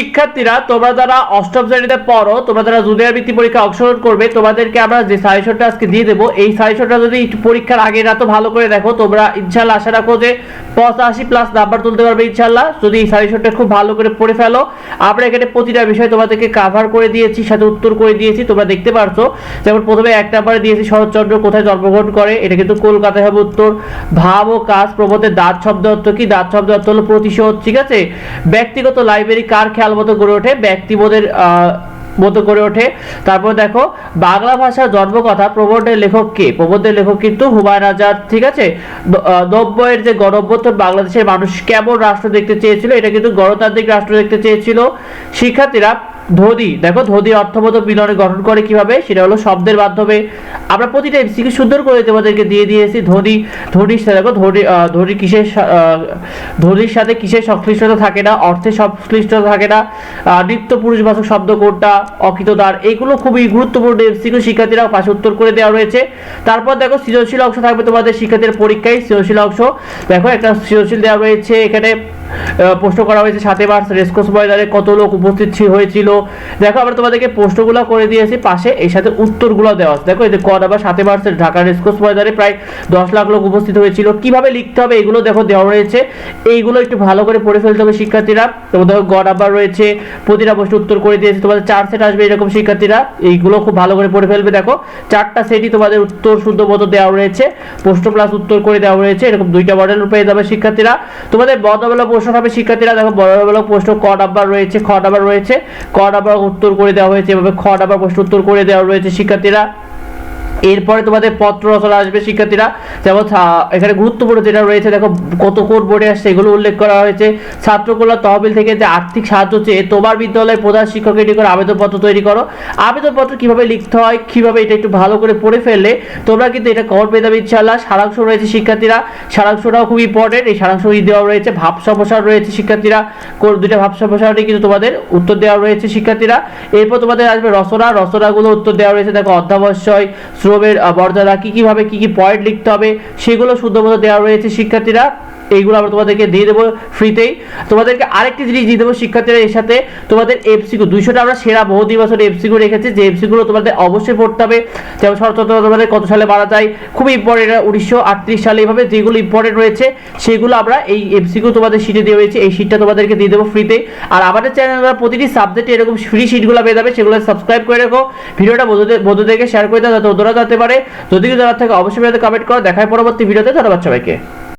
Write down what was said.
শিক্ষার্থীরা, তোমরা যারা অষ্টম শ্রেণীতে পড়ো, তোমরা যারা জুনিয়র বৃত্তি পরীক্ষা অংশগ্রহণ করবে, তোমাদেরকে আমরা যে সাজেশনটা আজকে দিয়ে দেবো, এই সাজেশনটা যদি পরীক্ষার আগে রাতো ভালো করে দেখো, তোমরা ইনশাল্লাহ আশা রাখো যে পঁচাশি প্লাস নাম্বার তুলতে পারবে ইনশাল্লাহ যদি এই সাজেশনটা খুব ভালো করে পড়ে ফেলো, আমরা এখানে প্রতিটা বিষয় তোমাদেরকে কাভার করে দিয়েছি, সাথে উত্তর করে দিয়েছি, তোমরা দেখতে পারছ। যেমন প্রথমে এক নাম্বারে দিয়েছি, শরৎচন্দ্র কোথায় জন্মগ্রহণ করে? এটা কিন্তু কলকাতায় হবে উত্তর। ভাব ও কাজ প্রবোধের দাঁত শব্দ অর্থ কি? দাঁত শব্দ অর্থ হলো প্রতিশোধ, ঠিক আছে? ব্যক্তিগত লাইব্রেরি কার খেয়াল মতো গড়ে ওঠে, ব্যক্তিবোধের মতো করে ওঠে। তারপর দেখো, বাংলা ভাষার জন্মকথা প্রবন্ধের লেখক কে? প্রবন্ধের লেখক কিন্তু হুমায়ুন আজাদ, ঠিক আছে? নব্বইয়ের যে গণঅভ্যুত্থান, বাংলাদেশের মানুষ কেমন রাষ্ট্র দেখতে চেয়েছিল, এটা কিন্তু গণতান্ত্রিক রাষ্ট্র দেখতে চেয়েছিল। শিক্ষার্থীরা ধোদি দেখো ধোদি অর্থবোধ মিলনে গঠন করে কীভাবে? সেটা হলো শব্দের মাধ্যমে। আমরা প্রতিটা এমসিকে সুন্দর করে তোমাদেরকে দিয়ে দিয়েছি ধোনি ধোনির সাথে দেখো ধোনি ধোনি কিসের ধোনির সাথে কিসের সংশ্লিষ্টতা থাকে না? অর্থে সংশ্লিষ্টতা থাকে না। নিত্য পুরুষবাচক শব্দ কোনটা অকৃতদার এগুলো খুবই গুরুত্বপূর্ণ এমসিকিউ শিক্ষার্থীরা পাশে উত্তর করে দেওয়া রয়েছে। তারপর দেখো, সৃজনশীল অংশ থাকবে তোমাদের শিক্ষার্থীর পরীক্ষায়। সৃজনশীল অংশ, দেখো, একটা সৃজনশীল দেওয়া রয়েছে এখানে। প্রশ্ন করা হয়েছে সাথে মার্চ রেসকোর্স ময়দানে কত লোক উপস্থিত হয়েছিল। দেখো, আমরা তোমাদেরকে প্রশ্নগুলো করে দিয়েছি। পাশে এই সাথে উত্তরগুলো দেওয়া আছে। দেখো, এই যে ক নাম্বার সাথে মার্চের ঢাকা রেসকোর্স ময়দানে প্রায় দশ লাখ লোক উপস্থিত হয়েছিল। কীভাবে লিখতে হবে এগুলো দেখো দেওয়া রয়েছে। এইগুলো একটু ভালো করে পড়ে ফেলতে হবে শিক্ষার্থীরা। তোমাদের দেখো, গ নাম্বার রয়েছে, প্রতিটা প্রশ্ন উত্তর করে দিয়েছে। তোমাদের চার সেট আসবে এরকম শিক্ষার্থীরা। এইগুলো খুব ভালো করে পড়ে ফেলবে। দেখো, চারটা সেটই তোমাদের উত্তর শুদ্ধ মতো দেওয়া রয়েছে। প্রশ্ন প্লাস উত্তর করে দেওয়া রয়েছে। এরকম দুইটা মডেল পেয়ে যাবে শিক্ষার্থীরা। তোমাদের প্রশ্ন হবে শিক্ষার্থীরা দেখো বড় বড় প্রশ্ন ক ডাব্বার রয়েছে, খ ডাব্বার রয়েছে। ক ডাব্বার উত্তর করে দেওয়া হয়েছে, এভাবে খ ডাব্বার প্রশ্ন উত্তর করে দেওয়া রয়েছে শিক্ষার্থীরা। এরপরে তোমাদের পত্র রচনা আসবে শিক্ষার্থীরা। যেমন এখানে গুরুত্বপূর্ণ যেটা রয়েছে, দেখো, কত কোন বোর্ডে আসছে, এগুলো উল্লেখ করা হয়েছে। ছাত্র কল্যাণ তহবিল থেকে যে আর্থিক সাহায্য চেয়ে তোমার বিদ্যালয়ের প্রধান শিক্ষক এটি করে আবেদনপত্র তৈরি করো। আবেদনপত্র কীভাবে লিখতে হয়, কীভাবে এটা একটু ভালো করে পড়ে ফেললে, তোমরা কিন্তু এটা কমন পেয়ে যাবে ইনশাল্লাহ সারাংশ রয়েছে শিক্ষার্থীরা। সারাংশটাও খুব ইম্পর্টেন্ট এই সারাংশ দেওয়া রয়েছে। ভাব সমস্যা রয়েছে শিক্ষার্থীরা। দুইটা ভাব সমস্যাটি কিন্তু তোমাদের উত্তর দেওয়া রয়েছে শিক্ষার্থীরা। এরপর তোমাদের আসবে রচনা। রচনাগুলো উত্তর দেওয়া রয়েছে, দেখো অধ্যাবশ্যই শ্রমের মর্যাদা কী কীভাবে কী কী পয়েন্ট লিখতে হবে সেগুলো শুদ্ধমতো দেওয়া রয়েছে শিক্ষার্থীরা। এইগুলো আমরা তোমাদেরকে দিয়ে দেবো ফ্রিতেই তোমাদেরকে আরেকটি জিনিস দিয়ে দেবো শিক্ষার্থীরা এর সাথে। তোমাদের এফসিকিউ দুইশোটা আমরা সেরা বহু বছর এফসিকিউ রেখেছি। যে এফসিগুলো তোমাদের অবশ্যই পড়তে হবে। যেমন শরৎচন্দ্র তোমাদের কত সালে মারা যায় খুবই ইম্পর্টেন্ট উনিশশো আটত্রিশ সালে এইভাবে যেগুলো ইম্পর্টেন্ট রয়েছে, সেগুলো আমরা এই এফসিকিউ তোমাদের শিটে দিয়ে রয়েছে এই শিটটা তোমাদেরকে দিয়ে দেবো ফ্রিতে আর আমাদের চ্যানেলে প্রতিটি সাবজেক্টে এরকম ফ্রি শিটগুলো পেয়ে যাবে, সেগুলো সাবস্ক্রাইব করে রাখো। ভিডিওটা বন্ধুদের, বন্ধুদেরকে শেয়ার করে দাও, যাতে ওরা জানতে পারে। যদি কিছু জানার থাকে, অবশ্যই কমেন্ট করো। দেখায় পরবর্তী ভিডিওতে, ধন্যবাদ সবাইকে।